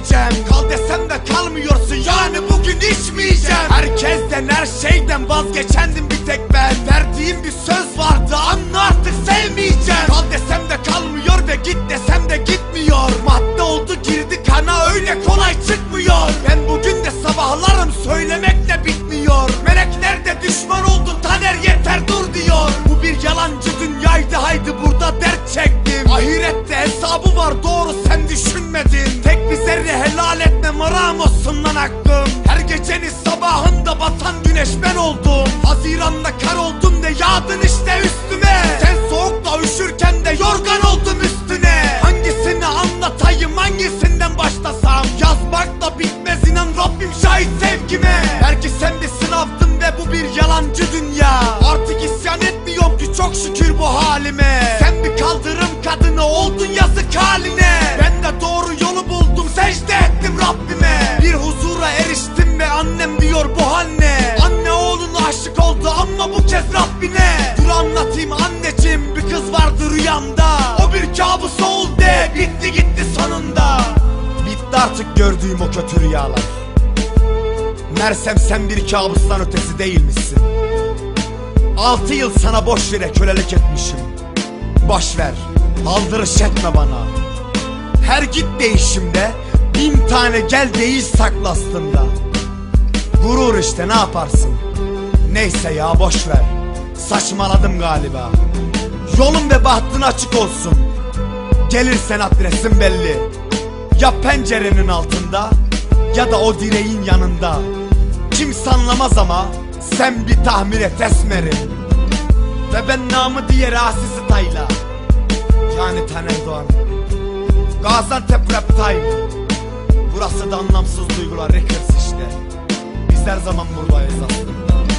diyeceğim Kal desem de kalmıyorsun yani bugün içmeyeceğim. Herkesten her şeyden vazgeçendim bir tek ben. Verdiğim bir söz vardı anla artık sevmeyeceğim. Kal desem de kalmıyor ve git desem de gitmiyor. Madde oldu girdi kana öyle kolay çıkmıyor. Ben bugün de sabahlarım söylemekle bitmiyor. Melekler de düşman oldu Taner yeter dur diyor. Bu bir yalancı dünyaydı haydi burada dert çektim. Ahiret batan güneş ben oldum. Haziranda kar oldum de yağdın işte üstüme. Sen soğukta üşürken de yorgan oldum üstüne. Hangisini anlatayım hangisinden başlasam? Yazmakla bitmez inan Rabbim şahit sevgime. Belki sen bir sınavdın ve bu bir yalancı dünya. Artık isyan etmiyorum ki çok şükür bu halime. Sen bir kaldırım kadını oldun yazık kez Rabbine. Dur anlatayım anneciğim bir kız vardı rüyamda. O bir kabus oldu bitti gitti sonunda. Bitti artık gördüğüm o kötü rüyalar. Mersem sen bir kabustan ötesi değilmişsin. Altı yıl sana boş yere kölelik etmişim. Boş ver aldırış etme bana. Her git değişimde Bin tane gel değiş saklı aslında. Gurur işte ne yaparsın Neyse ya boş ver. Saçmaladım galiba. Yolun ve bahtın açık olsun. Gelirsen adresin belli. Ya pencerenin altında Ya da o direğin yanında. Kimse anlamaz ama Sen bir tahmin et esmerim Ve ben namı diğer Asisi Tayla Yani Taner Doğan. Gaziantep Rap Time. Burası da anlamsız duygular Records işte. Biz her zaman buradayız aslında